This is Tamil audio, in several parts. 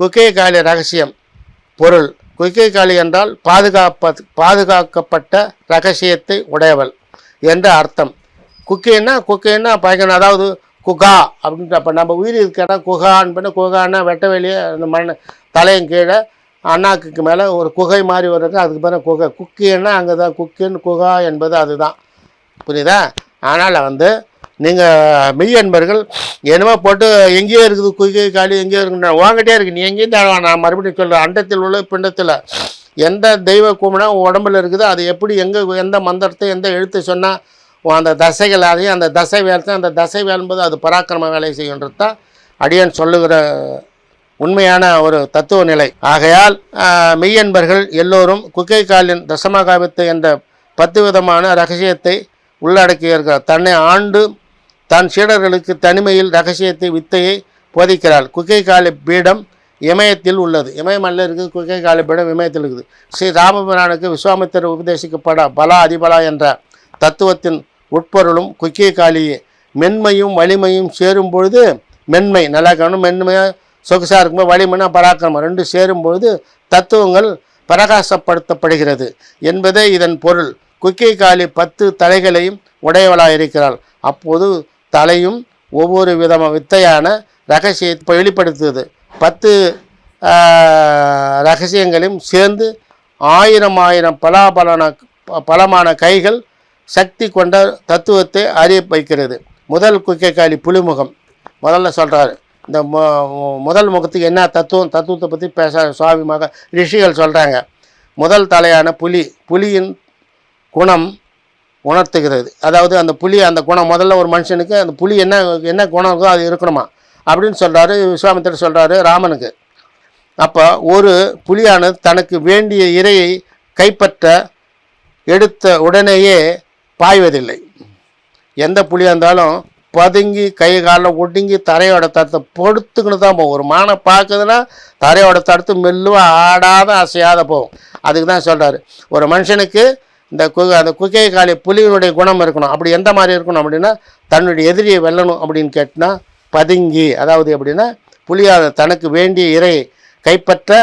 குக்கை காளி ரகசியம் பொருள். குக்கை காளி என்றால் பாதுகாப்ப பாதுகாக்கப்பட்ட ரகசியத்தை உடையவள் என்ற அர்த்தம். குக்கைன்னா குக்கைன்னா பயங்கரம் அதாவது குகா அப்படின்ற அப்போ நம்ம உயிர் இருக்கிற குகான்னு பண்ண குகான்னா வெட்ட வெளியே அந்த மண் தலையும் கீழே அண்ணாக்கு மேலே ஒரு குகை மாதிரி வருது அதுக்கு பிறகு குகை. குக்கின்னா அங்கே தான் குக்கின்னு குகா என்பது அதுதான். புரியுதா? அதனால் வந்து நீங்கள் மெய் அன்பர்கள் என்னமோ போட்டு எங்கேயோ இருக்குது குகை காலி எங்கேயோ இருக்குன்னு வாங்கிட்டே இருக்கு. நீ எங்கேயும் தேவை நான் மறுபடியும் சொல்கிறேன் அண்டத்தில் உள்ள பிண்டத்தில் எந்த தெய்வ கும்பினா உன் உடம்புல இருக்குது. அது எப்படி எங்கே எந்த மந்திரத்தை எந்த எழுத்து சொன்னால் அந்த தசைகள் அதையும் அந்த தசை வேலை அந்த தசை வேலும்போது அது பராக்கிரம வேலை செய்யுன்றது தான் அடியான் சொல்லுகிற உண்மையான ஒரு தத்துவ நிலை. ஆகையால் மெய்யன்பர்கள் எல்லோரும் குக்கை காலின் தசமகாவித்து என்ற பத்து விதமான ரகசியத்தை உள்ளடக்கியிருக்கிறார் தன்னை ஆண்டு தன் சீடர்களுக்கு தனிமையில் ரகசியத்தை வித்தையை போதிக்கிறாள். குக்கை காலி பீடம் இமயத்தில் உள்ளது. இமயமல்ல இருக்குது குக்கை காலி பீடம் இமயத்தில் இருக்குது. ஸ்ரீ ராமபிரானுக்கு விஸ்வாமித்திர உபதேசிக்கப்பட பலா அதிபலா என்ற தத்துவத்தின் உட்பொருளும் குக்கிய காளியே மென்மையும் வலிமையும் சேரும் பொழுது மென்மை நல்லா கவனம் மென்மையாக சொகுசாக இருக்கும்போது வலிமைனா பராக்கிரமம். ரெண்டு சேரும் பொழுது தத்துவங்கள் பிரகாசப்படுத்தப்படுகிறது என்பதே இதன் பொருள். குக்கை காளி பத்து தலைகளையும் உடையவளாக இருக்கிறாள் அப்போது தலையும் ஒவ்வொரு விதமான வித்தையான ரகசியத்தை வெளிப்படுத்துவது பத்து ரகசியங்களையும் சேர்ந்து ஆயிரம் ஆயிரம் பலாபலன பலமான கைகள் சக்தி கொண்ட தத்துவத்தை அறிய வைக்கிறது. முதல் குக்கைக்காளி புலிமுகம். முதல்ல சொல்கிறாரு இந்த முதல் முகத்துக்கு என்ன தத்துவம் தத்துவத்தை பற்றி பேச சுவாமி மக ரிஷிகள் சொல்கிறாங்க முதல் தலையான புலி. புலியின் குணம் உணர்த்துகிறது. அதாவது அந்த புலி அந்த குணம் முதல்ல ஒரு மனுஷனுக்கு அந்த புலி என்ன என்ன குணம் இருக்கோ அது இருக்கணுமா? அப்படின்னு சொல்கிறாரு விஸ்வாமித்திரர் சொல்கிறாரு ராமனுக்கு. அப்போ ஒரு புலியானது தனக்கு வேண்டிய இரையை கைப்பற்ற எடுத்த உடனேயே பாய்வதில்லை. எந்த புலியாக இருந்தாலும் பதுங்கி கை காலில் ஒடுங்கி தரையோட தடுத்து பொடுத்துக்கின்னு தான் போகும். ஒரு மானை பார்க்குதுன்னா தரையோட தடுத்து மெல்லுவாக ஆடாத அசையாத போகும். அதுக்கு தான் சொல்கிறாரு ஒரு மனுஷனுக்கு இந்த கு அந்த குக்கை காளி புலியினுடைய குணம் இருக்கணும். அப்படி எந்த மாதிரி இருக்கணும் அப்படின்னா தன்னுடைய எதிரியை வெல்லணும் அப்படின்னு கேட்டினா பதுங்கி அதாவது எப்படின்னா புலியாத தனக்கு வேண்டிய இரையை கைப்பற்ற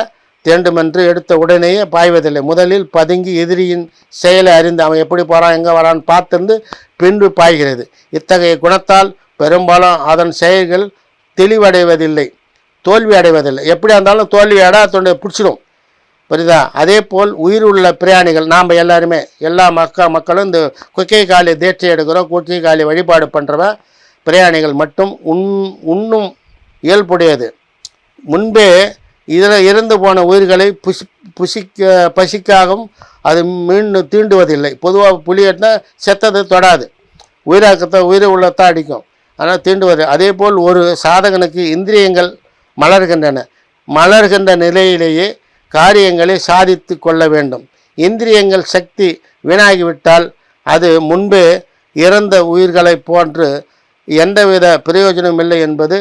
வேண்டுமென்று எடுத்த உடனேயே பாய்வதில்லை. முதலில் பதுங்கி எதிரியின் செயலை அறிந்து அவன் எப்படி போகிறான் எங்கே வரான்னு பார்த்திருந்து பின்பு பாய்கிறது. இத்தகைய குணத்தால் பெரும்பாலும் அதன் செயல்கள் தெளிவடைவதில்லை தோல்வி அடைவதில்லை எப்படியா இருந்தாலும் தோல்வி அடை பிடிச்சிடும். புரியுதா? அதே போல் உயிர் உள்ள பிரயாணிகள் நாம் எல்லாருமே எல்லா மக்க மக்களும் இந்த குக்கை காலி தேற்றி எடுக்கிறோம் குக்கை காலி வழிபாடு பண்ணுறவன் பிரயாணிகள் மட்டும் உண் உண்ணும் இயல்புடையது. முன்பே இதில் இறந்து போன உயிர்களை புசி புசிக்க பசிக்காகவும் அது மீண்டும் தீண்டுவதில்லை. பொதுவாக புலியட்னா செத்தது தொடாது. உயிராக்கத்தை உயிர் உள்ளத்தான் அடிக்கும். ஆனால் தீண்டுவது. அதே போல் ஒரு சாதகனுக்கு இந்திரியங்கள் மலர்கின்றன. மலர்கின்ற நிலையிலேயே காரியங்களை சாதித்து கொள்ள வேண்டும். இந்திரியங்கள் சக்தி வீணாகிவிட்டால் அது முன்பே இறந்த உயிர்களைப் போன்று எந்தவித பிரயோஜனமும் இல்லை என்பது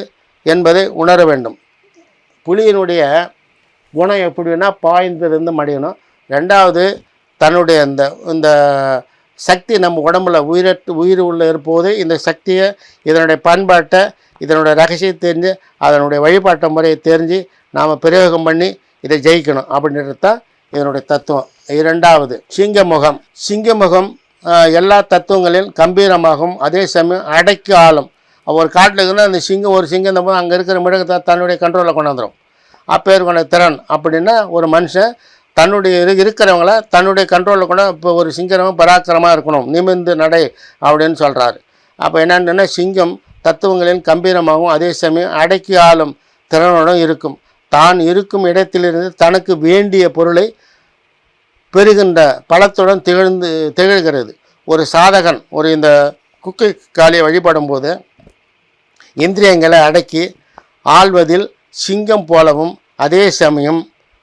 என்பதை உணர வேண்டும். புலியினுடைய குணம் எப்படின்னா பாய்ந்திருந்து மடியணும். ரெண்டாவது தன்னுடைய இந்த இந்த சக்தி நம்ம உடம்புல உயிரற்று உயிர் உள்ள இருப்போது இந்த சக்தியை இதனுடைய பண்பாட்டை இதனுடைய ரகசியத்தை தெரிஞ்சு அதனுடைய வழிபாட்டு முறையை தெரிஞ்சு நாம் பிரயோகம் பண்ணி இதை ஜெயிக்கணும் அப்படின்றது தான் இதனுடைய தத்துவம். இரண்டாவது சிங்கமுகம். சிங்கமுகம் எல்லா தத்துவங்களிலும் கம்பீரமாகவும் அதே சமயம் அடைக்கு ஆளும். ஒரு காட்டில் இருக்குன்னா அந்த சிங்கம் ஒரு சிங்கம் இந்த அங்கே இருக்கிற மிருகத்தை தன்னுடைய கண்ட்ரோலில் கொண்டாந்துடும் அப்பேர் கொண்ட திறன் அப்படின்னா ஒரு மனுஷன் தன்னுடைய இரு இருக்கிறவங்கள தன்னுடைய கண்ட்ரோலில் கூட இப்போ ஒரு சிங்கரமும் பராக்கிரமாக இருக்கணும். நிமிர்ந்து நடை அப்படின்னு சொல்கிறாரு அப்போ என்னென்னா சிங்கம் தத்துவங்களின் கம்பீரமாகவும் அதே சமயம் அடக்கி ஆளும் திறனுடன் இருக்கும். தான் இருக்கும் இடத்திலிருந்து தனக்கு வேண்டிய பொருளை பெறுகின்ற பலத்துடன் திகழ்ந்து திகழ்கிறது. ஒரு சாதகன் ஒரு இந்த குக்கை காளியை வழிபடும் போது இந்திரியங்களை அடக்கி ஆள்வதில் சிங்கம் போலவும் அதே சமயம்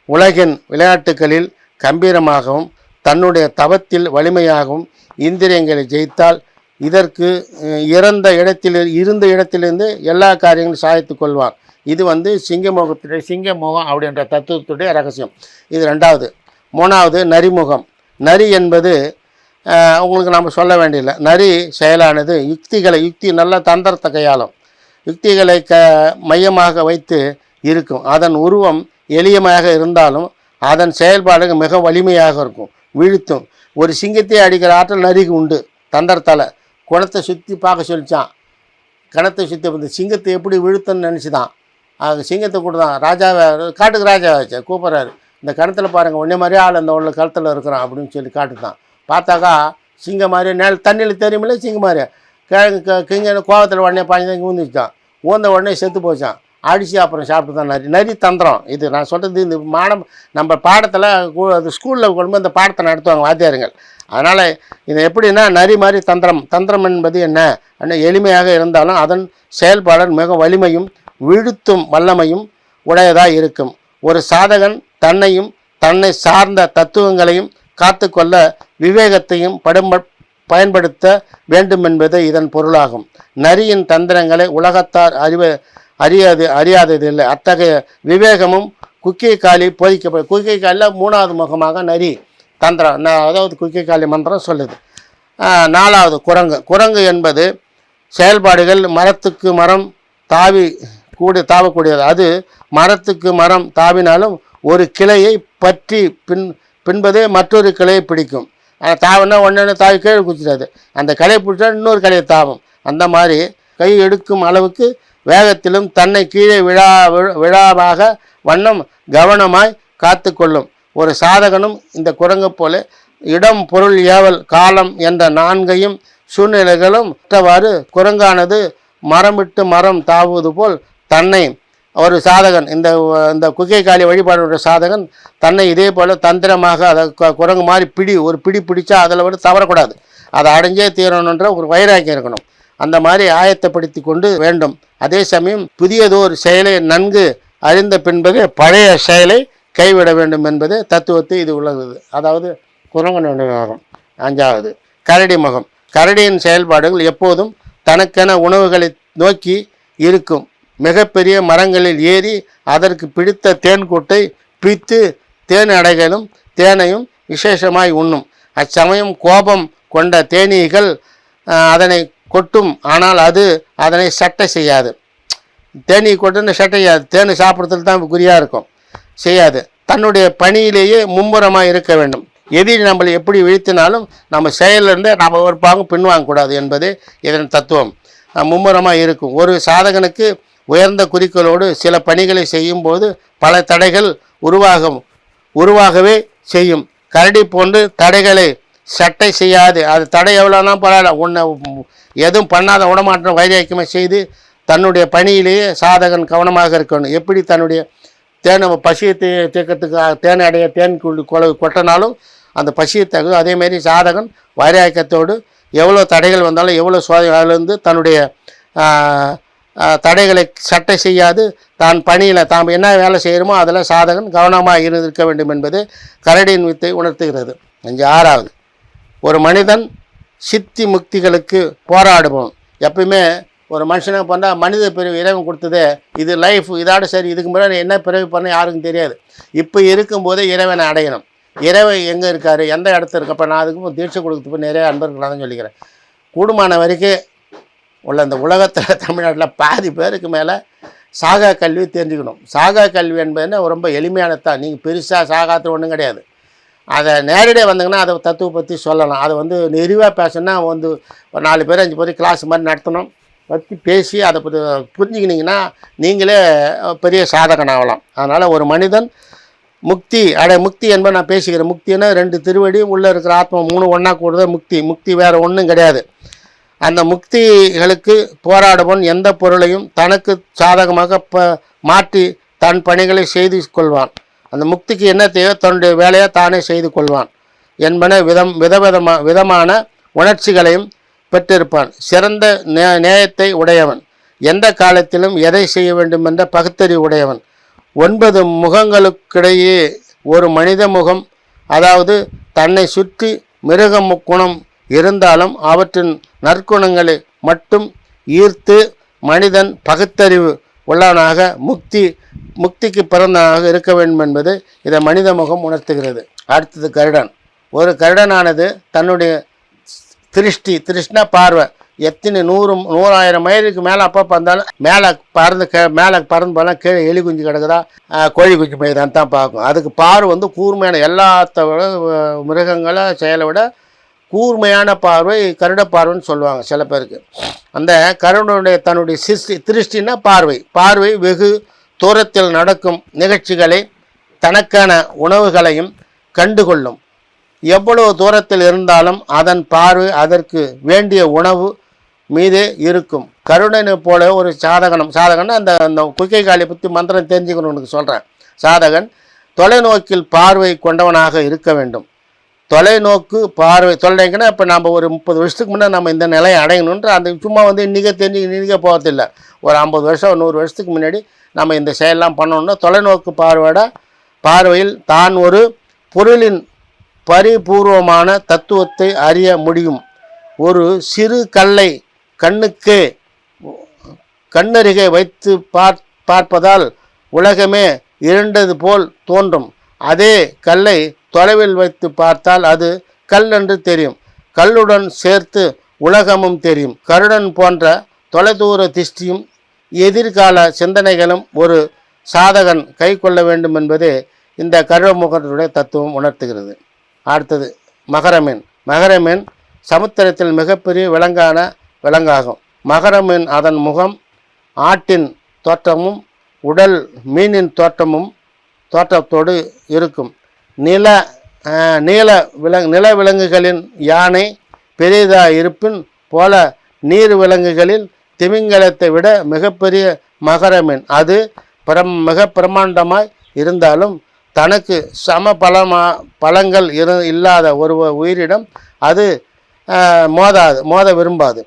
உலகின் விளையாட்டுகளில் கம்பீரமாகவும் தன்னுடைய தவத்தில் வலிமையாகவும் இந்திரியங்களை ஜெயித்தால் இதற்கு இறந்த இடத்தில் இருந்த இடத்திலிருந்து எல்லா காரியங்களும் சாய்த்து கொள்வார். இது வந்து சிங்கமுகத்துடைய சிங்கமுகம் அப்படின்ற தத்துவத்துடைய ரகசியம். இது ரெண்டாவது. மூணாவது நரிமுகம். நரி என்பது உங்களுக்கு நம்ம சொல்ல வேண்டியதில்லை. நரி செயலானது யுக்திகளை யுக்தி நல்ல தந்திரத்தை கையாளும். யுக்திகளை க மையமாக வைத்து இருக்கும். அதன் உருவம் எளியமாக இருந்தாலும் அதன் செயல்பாடுகள் மிக வலிமையாக இருக்கும். வீழ்த்தும். ஒரு சிங்கத்தை அடிக்கிற ஆற்றல் நரிக்கு உண்டு. தண்டர்த்தால குணத்தை சுற்றி பார்க்க சொல்லிச்சான். கிணத்தை சுற்றி இந்த சிங்கத்தை எப்படி விழுத்தன்னு நினச்சிதான். அது சிங்கத்தை கூட தான் ராஜாவை காட்டுக்கு ராஜா வச்சு கூப்பிட்றாரு. இந்த கிணத்துல பாருங்கள் ஒன்றே மாதிரியே ஆள் அந்த உள்ள களத்தில் இருக்கிறான் அப்படின்னு சொல்லி காட்டுதான். பார்த்தாக்கா சிங்கம் மாதிரி நேல் தண்ணியில் தெரியுமில்ல சிங்கம் மாதிரி. கிழங்கு கிங்க கோவத்தில் உடனே பாஞ்சு தான் ஊந்துச்சான். ஊந்த உடனே செத்து போச்சான். அடித்து அப்புறம் சாப்பிட்டு தான் நரி நரி தந்திரம் இது. நான் சொல்கிறது இந்த மாடம் நம்ம பாடத்தில் அது ஸ்கூலில் கொண்டு போய் இந்த பாடத்தை நடத்துவாங்க வாத்தியாருங்கள். அதனால் இது எப்படின்னா நரி மாதிரி தந்திரம் தந்திரம் என்பது என்ன? என்ன எளிமையாக இருந்தாலும் அதன் செயல்பாடு மிக வலிமையும் விழுத்தும் வல்லமையும் உடையதாக இருக்கும். ஒரு சாதகன் தன்னையும் தன்னை சார்ந்த தத்துவங்களையும் காத்துக்கொள்ள விவேகத்தையும் படும் பயன்படுத்த வேண்டும் என்பது இதன் பொருளாகும். நரியின் தந்திரங்களை உலகத்தார் அறிவ அறியாது அறியாதது இல்லை. அத்தகைய விவேகமும் குக்கிய காலி போதிக்கப்படும் குக்கிய காலில் மூணாவது முகமாக நரி தந்திரம் அதாவது குக்கிய காலி மந்திரம் சொல்லுது. நாலாவது குரங்கு. குரங்கு என்பது செயல்பாடுகள் மரத்துக்கு மரம் தாவி கூடி தாவக்கூடியது. அது மரத்துக்கு மரம் தாவினாலும் ஒரு கிளையை பற்றி பின் பின்பதே மற்றொரு கிளையை பிடிக்கும். ஆனால் தாவினா ஒன்று தாவி கீழே குச்சிடாது அந்த கிளையை பிடிச்சா இன்னொரு கிளையை தாவும். அந்த மாதிரி கை எடுக்கும் அளவுக்கு வேகத்திலும் தன்னை கீழே விழா விழாவாக வண்ணம் கவனமாய் காத்துக்கொள்ளும். ஒரு சாதகனும் இந்த குரங்கு போல இடம் பொருள் ஏவல் காலம் என்ற நான்கையும் சூழ்நிலைகளும் மற்றவாறு குரங்கானது மரமிட்டு மரம் தாவுவது போல் தன்னை ஒரு சாதகன் இந்த இந்த குகை காளி வழிபாடுடைய சாதகன் தன்னை இதே போல் தந்திரமாக அதை குரங்கு மாதிரி பிடி ஒரு பிடி பிடிச்சா அதில் வந்து தவறக்கூடாது. அதை அடைஞ்சே தீரணுன்ற ஒரு வைராக்கியம் இருக்கணும். அந்த மாதிரி ஆயத்தப்படுத்தி கொண்டு வேண்டும். அதே சமயம் புதியதோர் செயலை நன்கு அறிந்த பின்பது பழைய செயலை கைவிட வேண்டும் என்பது தத்துவத்தை இது உள்ளது அதாவது குரங்கனுடைய முகம் அஞ்சாவது கரடி முகம். கரடியின் செயல்பாடுகள் எப்போதும் தனக்கென உணவுகளை நோக்கி இருக்கும். மிகப்பெரிய மரங்களில் ஏறி அதற்கு பிடித்த தேன்கூட்டை பிய்த்து தேன் அடைகளும் தேனையும் விசேஷமாய் உண்ணும். அச்சமயம் கோபம் கொண்ட தேனீகள் அதனை கொட்டும் ஆனால் அது அதனை சட்டை செய்யாது. தேனீ கொட்டுன்னு சட்டை செய்யாது. தேன் சாப்பிட்றதுல தான் குறியாக இருக்கும். செய்யாது. தன்னுடைய பணியிலேயே மும்முரமாக இருக்க வேண்டும். எதிரி நம்மளை எப்படி வீழ்த்தினாலும் நம்ம செயலிருந்து நம்ம ஒரு பாகம் பின்வாங்கக்கூடாது என்பது இதன் தத்துவம். மும்முரமாக இருக்கும். ஒரு சாதகனுக்கு உயர்ந்த குறிக்கோளோடு சில பணிகளை செய்யும்போது பல தடைகள் உருவாகும். உருவாகவே செய்யும். கரடி போன்று தடைகளை சட்டை செய்யாது. அது தடை எவ்வளோனா பரவாயில்ல. உன்னை எதுவும் பண்ணாத உடமாற்றம் வைராக்கியமாக செய்து தன்னுடைய பணியிலேயே சாதகன் கவனமாக இருக்கணும். எப்படி தன்னுடைய தேனை பசியை தீ தீர்க்கறதுக்கு தேனை அடைய தேன் குழு கொலை கொட்டினாலும் அந்த பசியை தகு. அதேமாரி சாதகன் வைராக்கியத்தோடு எவ்வளோ தடைகள் வந்தாலும் எவ்வளோ சோதனையிலிருந்து தன்னுடைய தடைகளை சட்டை செய்யாது. தான் பணியில் தாம் என்ன வேலை செய்கிறோமோ அதில் சாதகன் கவனமாக இருந்திருக்க வேண்டும் என்பது கரடியின் வித்தை உணர்த்துகிறது. அஞ்சு ஆறாவது. ஒரு மனிதன் சித்தி முக்திகளுக்கு போராடுவோம். எப்பயுமே ஒரு மனுஷனை பண்ணால் மனித பிறவி இறைவன் கொடுத்ததே இது லைஃப் இதோட சரி இதுக்கு முன்னாடி என்ன பிறவி பண்ண யாருக்கும் தெரியாது. இப்போ இருக்கும்போதே இறைவனை அடையணும். இறைவன் எங்கே இருக்கார்? எந்த இடத்துல இருக்கு? அப்போ நான் அதுக்கும் தீட்சை கொடுத்து போய் நிறைய அன்பர்கள் தான் சொல்லிக்கிறேன். கூடுமான வரைக்கும் உள்ள இந்த உலகத்தில் தமிழ்நாட்டில் பாதி பேருக்கு மேலே சாகா கல்வி தெரிஞ்சுக்கணும். சாகா கல்வி என்பதுன்னா ரொம்ப எளிமையானது தான் நீங்கள் பெருசாக சாகாத்து ஒன்றும் கிடையாது. அதை நேரடியாக வந்தீங்கன்னா அதை தத்துவ பற்றி சொல்லலாம். அதை வந்து நெறிவாக பேசணும்னா வந்து ஒரு நாலு பேர் அஞ்சு பேர் கிளாஸ் மாதிரி நடத்தணும். பற்றி பேசி அதை பற்றி புரிஞ்சுக்கினீங்கன்னா நீங்களே பெரிய சாதகன் ஆகலாம். அதனால் ஒரு மனிதன் முக்தி அட முக்தி என்பது நான் பேசிக்கிறேன். முக்தின்னா ரெண்டு திருவடியும் உள்ளே இருக்கிற ஆத்மா மூணு ஒன்றா கூடுதல் முக்தி. முக்தி வேறு ஒன்றும் கிடையாது. அந்த முக்திகளுக்கு போராடுவன் எந்த பொருளையும் தனக்கு சாதகமாக ப மாற்றி தன் பணிகளை செய்து கொள்வான். அந்த முக்திக்கு என்ன தேவை? தன்னுடைய வேலையை தானே செய்து கொள்வான். என்பன விதம் விதவிதமா விதமான உணர்ச்சிகளையும் பெற்றிருப்பான். சிறந்த நே நேயத்தை உடையவன். எந்த காலத்திலும் எதை செய்ய வேண்டும் என்ற பகுத்தறிவு உடையவன். ஒன்பது முகங்களுக்கிடையே ஒரு மனித முகம் அதாவது தன்னை சுற்றி மிருக குணம் இருந்தாலும் அவற்றின் நற்குணங்களை மட்டும் ஈர்த்து மனிதன் பகுத்தறிவு உள்ளவனாக முக்தி முக்திக்கு பிறந்தவனாக இருக்க வேண்டும் என்பது இதை மனித முகம் உணர்த்துகிறது. அடுத்தது கருடன். ஒரு கருடனானது தன்னுடைய திருஷ்டி திருஷ்ணா பார்வை. எத்தனை நூறு நூறாயிரம் மைலுக்கு மேலே அப்பப்போ வந்தாலும் மேலே பறந்து கே மேலே பறந்து போனால் கீழே எலி குஞ்சு கிடக்குதா? கோழி குஞ்சு மைதான் தான் பார்க்கும். அதுக்கு பார்வை வந்து கூர்மையான எல்லாத்த விட மிருகங்களை செயலை விட கூர்மையான பார்வை கருட பார்வைன்னு சொல்லுவாங்க சில பேருக்கு. அந்த கருடனுடைய தன்னுடைய சிருஷ்டி திருஷ்டினா பார்வை. பார்வை வெகு தூரத்தில் நடக்கும் நிகழ்ச்சிகளை தனக்கான உணவுகளையும் கண்டுகொள்ளும். எவ்வளவு தூரத்தில் இருந்தாலும் அதன் பார்வை அதற்கு வேண்டிய உணவு மீதே இருக்கும். கருடனை போல ஒரு சாதகனம் சாதகன்னா அந்த அந்த குக்கை காளி பற்றி மந்திரம் தெரிஞ்சுக்கணும்னு சொல்கிறேன் சாதகன் தொலைநோக்கில் பார்வை கொண்டவனாக இருக்க வேண்டும். தொலைநோக்கு பார்வை. தொலைங்கன்னா இப்போ நம்ம ஒரு முப்பது வருஷத்துக்கு முன்னே நம்ம இந்த நிலையை அடையணுன்ற அந்த சும்மா வந்து இன்றைக்கே தெரிஞ்சு இன்றைக்கே போகிறதில்ல ஒரு ஐம்பது வருஷம் நூறு வருஷத்துக்கு முன்னாடி நம்ம இந்த செயலெலாம் பண்ணோம்னா தொலைநோக்கு பார்வையோட பார்வையில் தான் ஒரு பொருளின் பரிபூர்வமான தத்துவத்தை அறிய முடியும். ஒரு சிறு கல்லை கண்ணுக்கு கண்ணருகே வைத்து பார் பார்ப்பதால் உலகமே இருண்டது போல் தோன்றும். அதே கல்லை தொலைவில் வைத்து பார்த்தால் அது கல் என்று தெரியும். கல்லுடன் சேர்த்து உலகமும் தெரியும். கருடன் போன்ற தொலைதூர திஷ்டியும் எதிர்கால சிந்தனைகளும் ஒரு சாதகன் கை கொள்ள வேண்டும் என்பதே இந்த கருடமுகனுடைய தத்துவம் உணர்த்துகிறது. அடுத்தது மகரமீன். மகரமீன் சமுத்திரத்தில் மிகப்பெரிய விலங்கான விலங்காகும். மகரமீன் அதன் முகம் ஆட்டின் தோற்றமும் உடல் மீனின் தோற்றமும் தோற்றத்தோடு இருக்கும். நில நீல விலங் நில விலங்குகளின் யானை பெரிதாக இருப்பின் போல நீர் விலங்குகளில் திமிங்கலத்தை விட மிகப்பெரிய மகரமீன். அது பிரம் மிக பிரமாண்டமாய் இருந்தாலும் தனக்கு சம பலமா பலங்கள் இரு இல்லாத ஒரு உயிரிடம் அது மோதாது மோத விரும்பாது.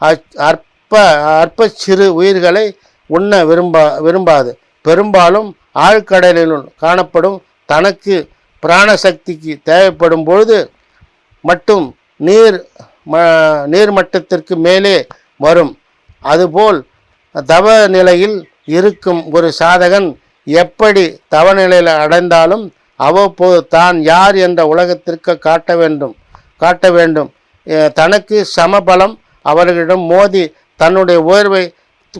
அச்- அற்ப அற்ப சிறு உயிர்களை உண்ண விரும்பா விரும்பாது. பெரும்பாலும் ஆழ்கடலினுள் காணப்படும் தனக்கு பிராணசக்திக்கு தேவைப்படும் பொழுது மட்டும் நீர் ம நீர்மட்டத்திற்கு மேலே வரும். அதுபோல் தவ நிலையில் இருக்கும் ஒரு சாதகன் எப்படி தவநிலையில் அடைந்தாலும் அவ்வப்போது தான் யார் என்ற உலகத்திற்கு காட்ட வேண்டும். காட்ட வேண்டும். தனக்கு சமபலம் அவர்களிடம் மோதி தன்னுடைய உயர்வை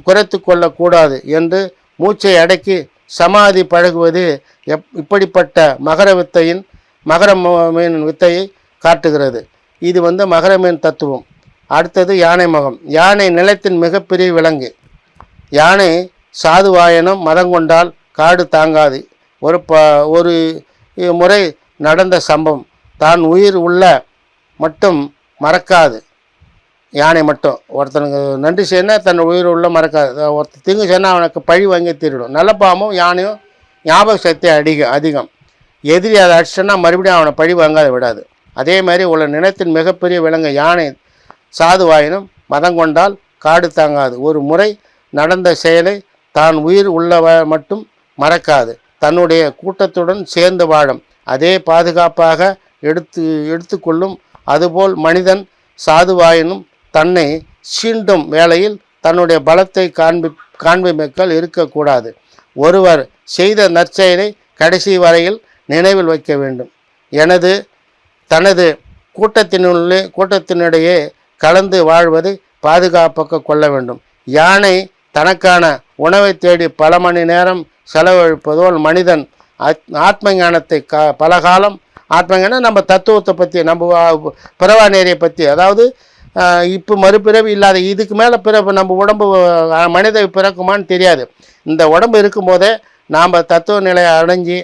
குறைத்து கொள்ளக்கூடாது என்று மூச்சை அடக்கி சமாதி பழகுவது எப் இப்படிப்பட்ட மகர வித்தையின் மகர மீன் வித்தையை காட்டுகிறது. இது வந்து மகர மீன் தத்துவம். அடுத்தது யானை முகம். யானை நிலத்தின் மிகப்பெரிய விலங்கு. யானை சாதுவாயனம் மதங்கொண்டால் காடு தாங்காது. ஒரு ப ஒரு முறை நடந்த சம்பவம். தான் உயிர் உள்ள மட்டும் மறக்காது. யானை மட்டும். ஒருத்தனுக்கு நன்றி செய்யணும் தன் உயிர் உள்ள மறக்காது. ஒருத்தர் திங்கு தீங்கு அவனுக்கு பழி வாங்கி தீரிடும். நல்ல பாம்பும் யானையும் ஞாபக சக்தி அதிகம் அதிகம். எதிரி அதை அடிச்சோன்னா மறுபடியும் அவனை பழி வாங்காத விடாது. அதே மாதிரி உள்ள நிலத்தின் மிகப்பெரிய விலங்கு யானை சாதுவாயினும் மதம் கொண்டால் காடு தாங்காது. ஒரு முறை நடந்த செயலை தான் உயிர் உள்ளவ மட்டும் மறக்காது. தன்னுடைய கூட்டத்துடன் சேர்ந்து வாழும். அதே பாதுகாப்பாக எடுத்து எடுத்துக்கொள்ளும். அதுபோல் மனிதன் சாதுவாயினும் தன்னை சீண்டும் வேளையில் தன்னுடைய பலத்தை காண்பி காண்பிமைக்கள் இருக்கக்கூடாது. ஒருவர் செய்த நற்செயலை கடைசி வரையில் நினைவில் வைக்க வேண்டும். எனது தனது கூட்டத்தினுள்ளே கூட்டத்தினிடையே கலந்து வாழ்வதை பாதுகாப்பாக கொள்ள வேண்டும். யானை தனக்கான உணவை தேடி பல மணி நேரம் செலவழிப்பதோல் மனிதன் ஆத்ம ஞானத்தை கா பலகாலம் ஆத்ம ஞானம் நம்ம தத்துவத்தை பற்றி நம்ம வா- பிறவா நேரியை பற்றி அதாவது இப்போ மறுபிறவி இல்லாத இதுக்கு மேலே பிறப்பு நம்ம உடம்பு மனித பிறக்குமான்னு தெரியாது. இந்த உடம்பு இருக்கும்போதே நாம் தத்துவ நிலையை அடைஞ்சு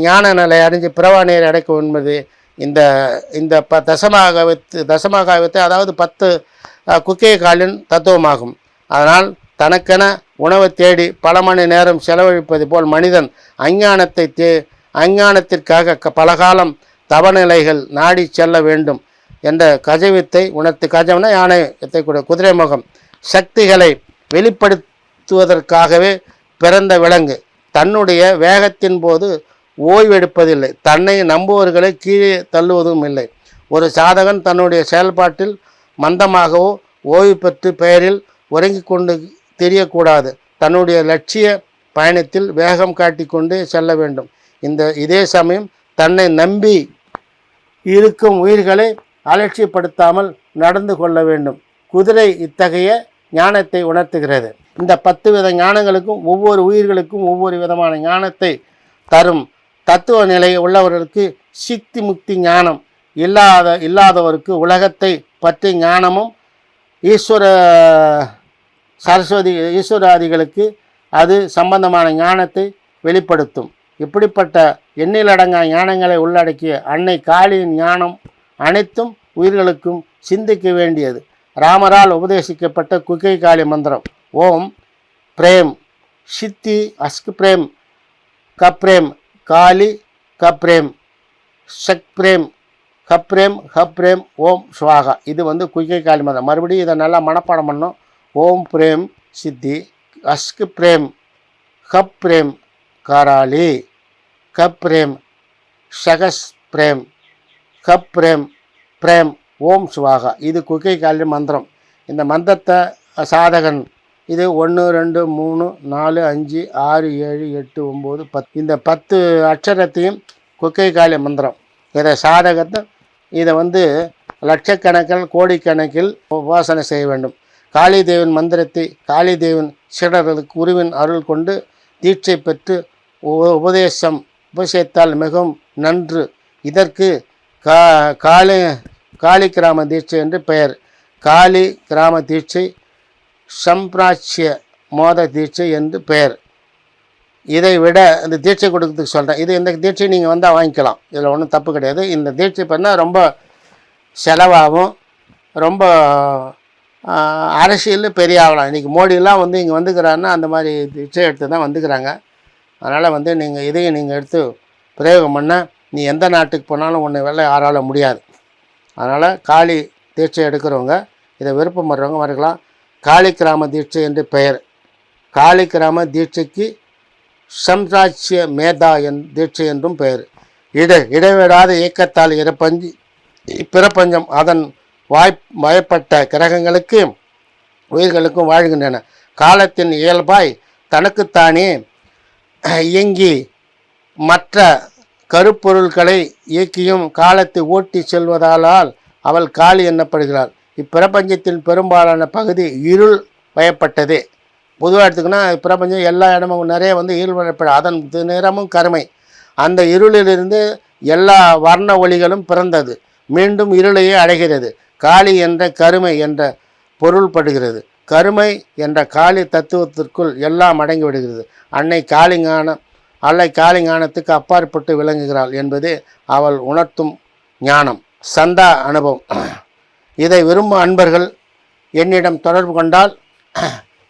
ஞான நிலையை அடைஞ்சு பிறவா அடைக்க அடைக்கும் என்பது இந்த இந்த ப தசமாகவத்து தசமாகவத்தை அதாவது பத்து அஹ், காலின் தத்துவமாகும். அதனால் தனக்கென உணவை தேடி பல மணி நேரம் செலவழிப்பது போல் மனிதன் அஞ்ஞானத்தை தே அஞ்ஞானத்திற்காக க- பலகாலம் தவநிலைகள் நாடி செல்ல வேண்டும். என்ற கஜவித்தை உணர்த்து கஜம்னா யானை வித்தை கூட குதிரை முகம். சக்திகளை வெளிப்படுத்துவதற்காகவே பிறந்த விலங்கு. தன்னுடைய வேகத்தின் போது ஓய்வெடுப்பதில்லை. தன்னை நம்புவர்களை கீழே தள்ளுவதும் இல்லை. ஒரு சாதகன் தன்னுடைய செயல்பாட்டில் மந்தமாகவோ ஓய்வு பெற்று பெயரில் உறங்கிக் கொண்டு தெரியக்கூடாது. தன்னுடைய லட்சிய பயணத்தில் வேகம் காட்டிக்கொண்டே செல்ல வேண்டும். இந்த இதே சமயம் தன்னை நம்பி இருக்கும் உயிர்களை அலட்சியப்படுத்தாமல் நடந்து கொள்ள வேண்டும். குதிரை இத்தகைய ஞானத்தை உணர்த்துகிறது. இந்த பத்து வித ஞானங்களுக்கும் ஒவ்வொரு உயிர்களுக்கும் ஒவ்வொரு விதமான ஞானத்தை தரும் தத்துவ நிலை உள்ளவர்களுக்கு சித்தி முக்தி ஞானம். இல்லாத இல்லாதவருக்கு உலகத்தை பற்றி ஞானமும் ஈஸ்வர சரஸ்வதி ஈஸ்வராதிகளுக்கு அது சம்பந்தமான ஞானத்தை வெளிப்படுத்தும். இப்படிப்பட்ட எண்ணிலடங்கா ஞானங்களை உள்ளடக்கிய அன்னை காளியின் ஞானம் அனைத்தும் உயிர்களுக்கும் சிந்திக்க வேண்டியது. ராமரால் உபதேசிக்கப்பட்ட குகை காளி மந்திரம். ஓம் பிரேம். சித்தி அஸ்க் பிரேம். கப்ரேம் காளி கப்ரேம் சக் பிரேம். ஹப்ரேம் ஹப்ரேம் ஓம் சுவாகா. இது வந்து குய்கை காளி மந்திரம். மறுபடியும் இதை நல்லா மனப்பாடம் பண்ணோம் ஓம் பிரேம். சித்தி அஸ்க் பிரேம். ஹப் பிரேம். காராளி. கப் பிரேம். ஷகஸ் பிரேம். கப் பிரேம் பிரேம் ஓம் சுவாகா. இது குகை காளி மந்திரம். இந்த மந்திரத்தை சாதகன் இது ஒன்று ரெண்டு மூணு நாலு அஞ்சு ஆறு ஏழு எட்டு ஒம்பது பத்து. இந்த பத்து அக்ஷரத்தையும் குக்கை காளி மந்திரம். இதை சாதகத்தை இதை வந்து லட்சக்கணக்கில் கோடிக்கணக்கில் உபாசனை செய்ய வேண்டும். காளிதேவன் மந்திரத்தை காளிதேவன் சீடர்களுக்கு குருவின் அருள் கொண்டு தீட்சை பெற்று உபதேசம் உபசேத்தால் மிகவும் நன்று. இதற்கு கா காளி காளி கிராம தீட்சை என்று பெயர். காளி கிராம தீட்சை சம்பிராட்சிய மோத தீட்சை என்று பெயர். இதை விட இந்த தீட்சை கொடுக்கறதுக்கு சொல்கிறேன் இது இந்த தீட்சை நீங்கள் வந்தால் வாங்கிக்கலாம். இதில் ஒன்றும் தப்பு கிடையாது. இந்த தீட்சை பண்ணால் ரொம்ப செலவாகும். ரொம்ப அரசியல் அரசியலில் பெரிய ஆகலாம் இன்றைக்கி மோடியெல்லாம் வந்து இங்கே வந்துக்கிறாருன்னா அந்த மாதிரி தீட்சை எடுத்து தான் வந்துக்கிறாங்க. அதனால் வந்து நீங்கள் இதையும் நீங்கள் எடுத்து பிரயோகம் பண்ண. நீ எந்த நாட்டுக்கு போனாலும் உன்னை வெள்ளை யாரால முடியாது. அதனால் காளி தீட்சை எடுக்கிறவங்க இதை விருப்பம் வர்றவங்க வரலாம் காளி கிராம தீட்சை என்று பெயர். காளி கிராம தீட்சைக்கு சம்ராஜ்ய மேதா என் தீட்சை என்றும் பெயர். இட இடைவிடாத இயக்கத்தால் இறப்பஞ்சு இப்பிரபஞ்சம் அதன் வாய் வயப்பட்ட கிரகங்களுக்கு உயிர்களுக்கும் வாழ்கின்றன. காலத்தின் இயல்பாய் தனக்குத்தானே இயங்கி மற்ற கருப்பொருள்களை இயக்கியும் காலத்தை ஓட்டி செல்வதாலால் அவள் காளி எண்ணப்படுகிறாள் இப்பிரபஞ்சத்தின் பெரும்பாலான பகுதி இருள் வயப்பட்டதே. பொதுவாக எடுத்துக்கினா பிரபஞ்சம் எல்லா இடமும் நிறைய வந்து இருள் வயப்படும் அதன் நிறமும் கருமை. அந்த இருளிலிருந்து எல்லா வர்ண ஒளிகளும் பிறந்தது. மீண்டும் இருளையே அடைகிறது. காளி என்ற கருமை என்ற பொருள்படுகிறது. கருமை என்ற காளி தத்துவத்திற்குள் எல்லாம் அடங்கி விடுகிறது. அன்னை காளிங்கான அல்லை காளிங்கானத்துக்கு அப்பாற்பட்டு விளங்குகிறாள் என்பது அவள் உணர்த்தும் ஞானம். சந்தா அனுபவம். இதை விரும்பும் அன்பர்கள் என்னிடம் தொடர்பு கொண்டால்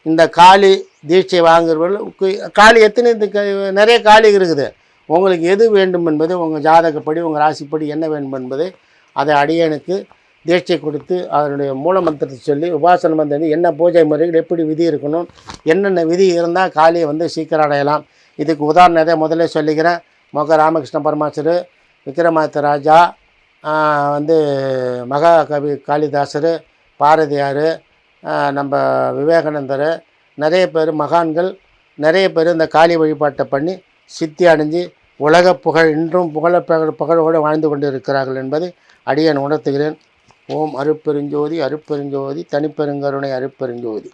இந்த காளி தீட்சை வாங்குறவர்களுக்கு காளி எத்தனை நிறைய காளி இருக்குது. உங்களுக்கு எது வேண்டும் என்பது உங்கள் ஜாதகப்படி உங்கள் ராசிப்படி என்ன வேண்டும் என்பது அதை அடியனுக்கு தீட்சை கொடுத்து அதனுடைய மூல மந்திரத்தை சொல்லி உபாசன மந்திரம் என்ன பூஜை முறைகள் எப்படி விதி இருக்கணும் என்னென்ன விதி இருந்தால் காளியை வந்து சீக்கிரம் அடையலாம் இதுக்கு உதாரணத்தை முதல்ல சொல்லிக்கிறேன். மொக ராமகிருஷ்ண பரமாச்சர் விக்ரமாதித்த ராஜா வந்து மகாகவி காளிதாசர் பாரதியார் நம்ம விவேகானந்தர் நிறைய பேர் மகான்கள் நிறைய பேர் இந்த காளி வழிபாட்டை பண்ணி சித்தி அடைஞ்சு உலக புகழ் இன்றும் புகழ புகழ் புகழோடு வாழ்ந்து கொண்டு இருக்கிறார்கள் என்பதை அடியன் உணர்த்துகிறேன். ஓம் அருப்பெருஞ்சோதி அருப்பெருஞ்சோதி தனிப்பெருங்கருணை அருப்பெருஞ்சோதி.